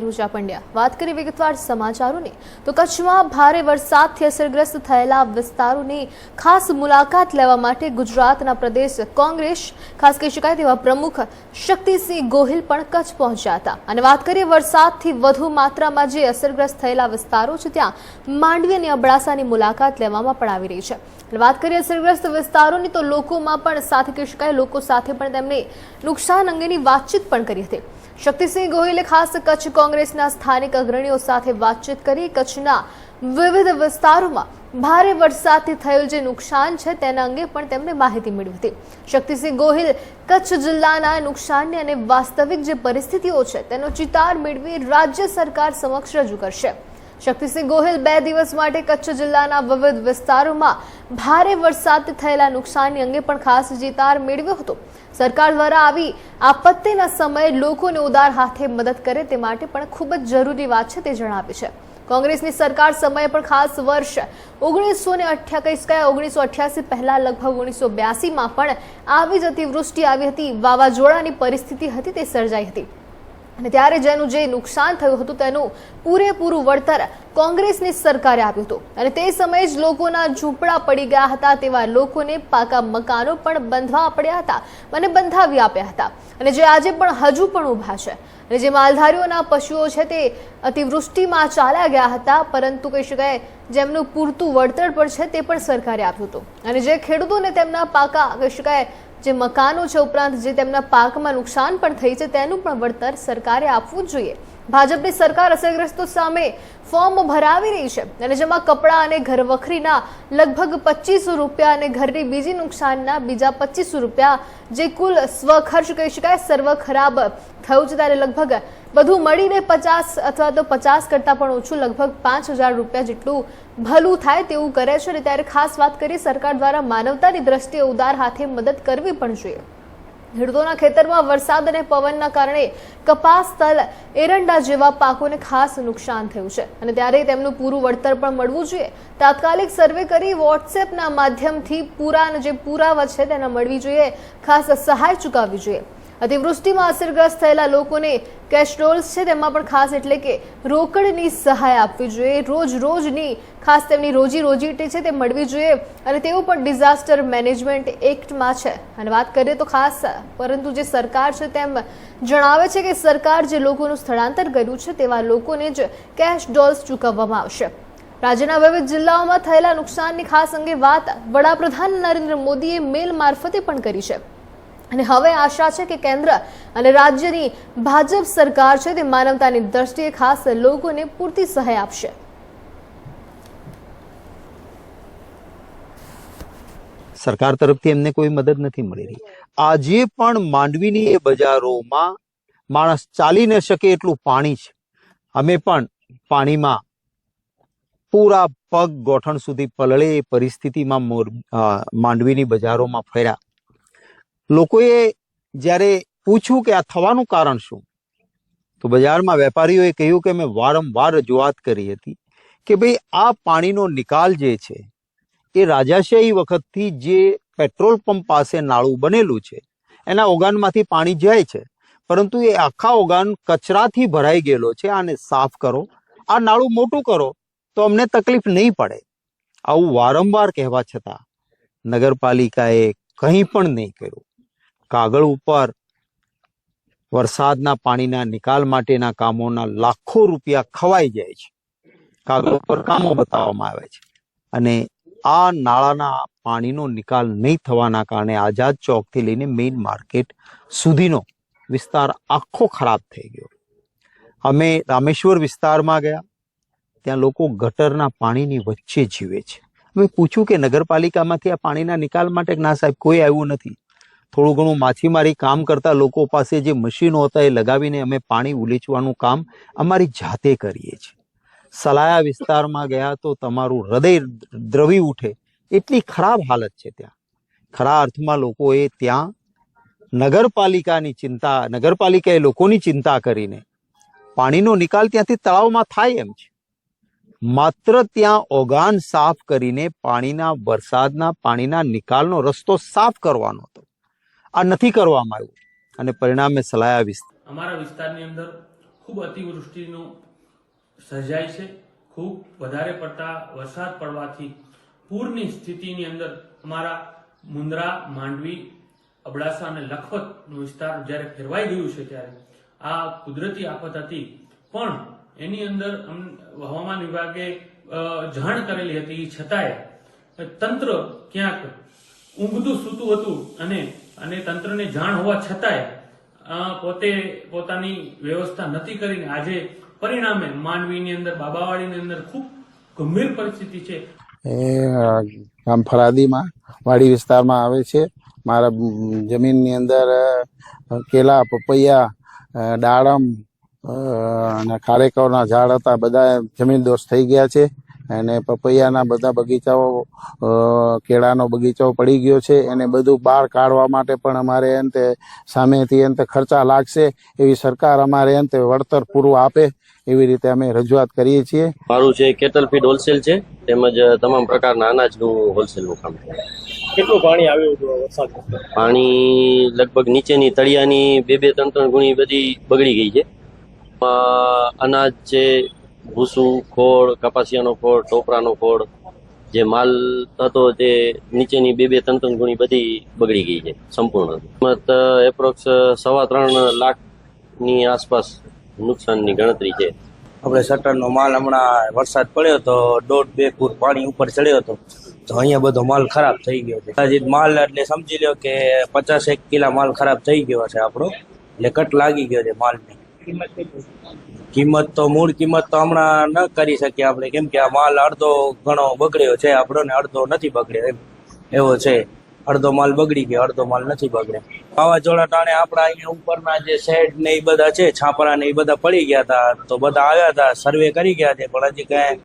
રૂચા પંડ્યા. વાત કરી વિગતવાર સમાચારોની, તો કચ્છમાં ભારે વરસાદથી અસરગ્રસ્ત થયેલા વિસ્તારોની ખાસ મુલાકાત લેવા માટે ગુજરાતના પ્રદેશ કોંગ્રેસ, ખાસ કહી શકાય તેવા પ્રમુખ શક્તિસિંહ ગોહિલ પણ કચ્છ પહોંચ્યા હતા. અને વાત કરીએ વરસાદથી વધુ માત્રામાં જે અસરગ્રસ્ત થયેલા વિસ્તારો છે, ત્યાં માંડવી અને અબડાસાની મુલાકાત લેવામાં પણ આવી રહી છે. વાત કરીએ અસરગ્રસ્ત વિસ્તારોની, તો લોકોમાં પણ સાથે, કહી શકાય, લોકો સાથે પણ તેમને નુકસાન અંગેની વાતચીત પણ કરી હતી. શક્તિસિંહ ગોહિલે ખાસ કચ્છ કોંગ્રેસના સ્થાનિક અગ્રણીઓ સાથે વાતચીત કરી કચ્છના વિવિધ વિસ્તારોમાં ભારે વરસાદથી થયેલ જે નુકસાન છે તેના અંગે પણ તેમને માહિતી મેળવી હતી. શક્તિસિંહ ગોહિલ કચ્છ જિલ્લાના નુકસાનને અને વાસ્તવિક જે પરિસ્થિતિઓ છે તેનો ચિતાર મેળવી રાજ્ય સરકાર સમક્ષ રજૂ કરશે. શક્તિસિંહ ગોહિલ બે દિવસ માટે કચ્છ જિલ્લાના વિવિધ વિસ્તારોમાં ભારે વરસાદથી થયેલા નુકસાનની અંગે પણ ખાસ જીતાર મેળવ્યો હતો. સરકાર દ્વારા આવી આપત્તિના સમયે લોકોને ઉદાર હાથે મદદ કરે તે માટે પણ ખૂબ જ જરૂરી વાત છે તે જણાવી છે. કોંગ્રેસની સરકાર સમયે પણ ખાસ વર્ષ ઓગણીસો ને અઠ્યાવીસ કયા ઓગણીસો અઠ્યાસી પહેલા લગભગ ઓગણીસો બ્યાસીમાં પણ આવી જ અતિવૃષ્ટિ આવી હતી. વાવાઝોડાની પરિસ્થિતિ હતી તે સર્જાઈ હતી. અને ત્યારે જેનું જે નુકસાન થયું હતું તેનું પૂરેપૂરું વળતર કોંગ્રેસની સરકારે આપ્યું હતું. અને તે સમયે જ લોકોના ઝૂંપડા પડી ગયા હતા તેવા લોકોને પાકા મકાનો પણ બંધવા પડ્યા હતા અને બંધાવી આપ્યા હતા. અને જે આજે પણ હજુ પણ ઊભા છે. અને જે માલધારીઓના પશુઓ છે તે અતિવૃષ્ટિમાં ચાલ્યા ગયા હતા, પરંતુ કહી શકાય જેમનું પૂરતું વળતર પણ છે તે પણ સરકારે આપ્યું હતું. અને જે ખેડૂતોને તેમના પાકા, કહી શકાય જે મકાનો છે ઉપરાંત જે તેમના પાકમાં નુકસાન પણ થઈ છે, તેનું પણ વળતર સરકારે આપવું જોઈએ. ભાજપની સરકાર અસરગ્રસ્તો સામે ફોર્મ ભરાવી રહી છે અને જેમાં કપડાં અને ઘરવખરીના લગભગ પચીસો રૂપિયા અને ઘરની બીજી નુકસાનના બીજા પચીસો રૂપિયા જે કુલ સ્વખર્ચ કહી શકાય, સર્વ ખરાબ થયું છે. ત્યારે લગભગ બધું મળીને પચાસ અથવા તો પચાસ કરતાં પણ ઓછું, લગભગ પાંચ હજાર રૂપિયા જેટલું ભલું થાય તેવું કરે છે. અને ત્યારે ખાસ વાત કરી સરકાર દ્વારા માનવતાની દ્રષ્ટિએ ઉદાર હાથે મદદ કરવી પણ જોઈએ. ખેડૂતોના ખેતરમાં વરસાદ અને પવનના કારણે કપાસ, તલ, એરંડા જેવા પાકોને ખાસ નુકસાન થયું છે. અને ત્યારે તેમનું પૂરું વળતર પણ મળવું જોઈએ. તાત્કાલિક સર્વે કરી વોટ્સએપના માધ્યમથી પૂરા જે પુરાવા છે તેના મળવી જોઈએ. ખાસ સહાય ચૂકવવી જોઈએ. અતિવૃષ્ટિમાં અસરગ્રસ્ત થયેલા લોકોને કેશ ડોલ્સ છે, તેમાં પણ ખાસ એટલે કે રોકડની સહાય આપવી જોઈએ. રોજ રોજની ખાસ તેમની રોજી રોજીટી છે, તે મળવી જોઈએ અને તેઓ પણ ડિઝાસ્ટર મેનેજમેન્ટ એક્ટમાં છે. અને વાત કરીએ તો ખાસ, પરંતુ જે સરકાર છે, તેમ જણાવે છે કે સરકાર જે લોકોનું સ્થળાંતર કર્યું છે, તેવા લોકોને જ કેશ ડોલ્સ ચૂકવવામાં આવશે. રાજ્યના વિવિધ જિલ્લાઓમાં થયેલા નુકસાનની ખાસ અંગે વાત વડાપ્રધાન નરેન્દ્ર મોદીએ મેલ મારફતે પણ કરી છે. અને હવે આશા છે કે કેન્દ્ર અને રાજ્યની ભાજપ સરકાર છે તે માનવતાની દ્રષ્ટિએ ખાસ લોકોને પૂરતી સહાય આપશે. સરકાર તરફથી એમને કોઈ મદદ નથી મળી રહી. આજે પણ માંડવીની એ બજારોમાં માણસ ચાલી ન શકે એટલું પાણી છે. અમે પણ પાણીમાં પૂરા પગ ગોઠણ સુધી પલળે એ પરિસ્થિતિમાં માંડવીની બજારોમાં ફર્યા. લોકોએ જ્યારે પૂછ્યું કે આ થવાનું કારણ શું, તો બજારમાં વેપારીઓએ કહ્યું કે મેં વારંવાર રજૂઆત કરી હતી કે ભાઈ આ પાણીનો નિકાલ જે છે, એ રાજાશાહી વખતથી જે પેટ્રોલ પંપ પાસે નાળું બનેલું છે, એના ઓગાનમાંથી પાણી જાય છે, પરંતુ એ આખા ઓગાન કચરાથી ભરાઈ ગયેલો છે, આને સાફ કરો, આ નાળું મોટું કરો, તો અમને તકલીફ નહીં પડે. આવું વારંવાર કહેવા છતાં નગરપાલિકાએ કંઈ પણ નહીં કર્યું. કાગળ ઉપર વરસાદના પાણીના નિકાલ માટેના કામોના લાખો રૂપિયા ખવાઈ જાય છે. કાગળ ઉપર કામો બતાવવામાં આવે છે. અને આ નાળાના પાણીનો નિકાલ નહીં થવાના કારણે આઝાદ ચોકથી લઈને મેઇન માર્કેટ સુધીનો વિસ્તાર આખો ખરાબ થઈ ગયો. અમે રામેશ્વર વિસ્તારમાં ગયા. ત્યાં લોકો ગટરના પાણીની વચ્ચે જીવે છે. અમે પૂછ્યું કે નગરપાલિકામાંથી આ પાણીના નિકાલ માટે ના સાહેબ કોઈ આવ્યું નથી. થોડું ઘણું માછીમારી કામ કરતા લોકો પાસે જે મશીનો હતા એ લગાવીને અમે પાણી ઉલીચવાનું કામ અમારી જાતે કરીએ છીએ. સલાયા વિસ્તારમાં ગયા તો તમારું હૃદય દ્રવી ઉઠે. એટલી ખરાબ હાલત છે ત્યાં. ખરા અર્થમાં લોકોએ ત્યાં નગરપાલિકાની ચિંતા, નગરપાલિકાએ લોકોની ચિંતા કરીને પાણીનો નિકાલ ત્યાંથી તળાવમાં થાય એમ છે. માત્ર ત્યાં ઓગાન સાફ કરીને પાણીના વરસાદના, પાણીના નિકાલનો રસ્તો સાફ કરવાનો હતો. આ નથી કરવામાં આવ્યું. અને પરિણામે સલાયા વિસ્તાર અમારા વિસ્તારની અંદર ખૂબ અતિવૃષ્ટિનું સર્જાય છે. ખૂબ વધારે પડતા વરસાદ પડવાથી પૂરની સ્થિતિની અંદર અમારા મુન્દ્રા, માંડવી, અબડાસા અને લખપતનો વિસ્તાર જ્યારે ફેરવાઈ ગયું છે ત્યારે આ કુદરતી આફત હતી. પણ એની અંદર હવામાન વિભાગે જાણ કરેલી હતી. છતાંય તંત્ર ક્યાંક ઊંઘતું સૂતું હતું અને અને તંત્રને જાણ હોવા છતાંય પોતે પોતાની વ્યવસ્થા નથી કરીને આજે પરિણામે માનવીની અંદર, બાબાવાડીની અંદર ખૂબ ગંભીર પરિસ્થિતિ છે. એ ગામ ફરાદીમાં, વાડી વિસ્તારમાં આવે છે. મારા જમીનની અંદર કેલા, પપૈયા દાડમ અને ખારેકવના ઝાડ હતા બધા જમીન દોષ થઈ ગયા છે. અને પપૈયાના બધા બગીચાઓ કેળાનો બગીચો પડી ગયો છે. એને બધું બહાર કાઢવા માટે પણ અમારે અંતે સામેથી અંતે ખર્ચા લાગશે. એવી સરકાર અમારે અંતે વળતર પૂરું આપે. એવી રીતે અમે રજૂઆત કરીએ છીએ. મારું છે કેટલ ફીડ હોલસેલ છે તેમજ તમામ પ્રકારના અનાજનું હોલસેલનું કામ. કેટલું પાણી આવ્યું હતું વરસાદ પાણી લગભગ નીચેની તળિયાની બે બે ત્રણ ત્રણ ગુણી બધી બગડી ગઈ છે. અનાજ છે ભૂસું ખોળ, કપાસિયાનો ખોળ, ટોપરાનો ખોળ, જે માલ હતો તે નીચેની બે બે ત્રણ ત્રણ ગુણી બધી બગડી ગઈ છે, સંપૂર્ણ. કિંમત એપ્રોક્સ સવા ત્રણ લાખની આસપાસ નુકસાનની ગણતરી છે. આપણે શટરનો માલ હમણાં વરસાદ પડ્યો તો દોઢ બે ફૂટ પાણી ઉપર ચડ્યો હતો. તો અહીંયા બધો માલ ખરાબ થઈ ગયો છે. અંદાજિત માલ એટલે સમજી લો કે પચાસ એક કિલા માલ ખરાબ થઈ ગયો છે આપણો. એટલે કટ લાગી ગયો છે માલની. કિંમત તો, મૂળ કિંમત તો હમણાં ન કરી શકીએ આપણે. કેમ કે આ માલ અડધો ઘણો બગડ્યો છે આપણો ને અડધો નથી બગડ્યો એમ. એવો છે. અડધો માલ બગડી ગયો, અડધો માલ નથી બગડ્યો. વાવાઝોડા ટાણે આપણા અહીંયા ઉપરના જે શેડ ને એ બધા છે, છાપરા ને એ બધા પડી ગયા હતા. તો બધા આવ્યા હતા સર્વે કરી ગયા છે, પણ હજી કાંઈ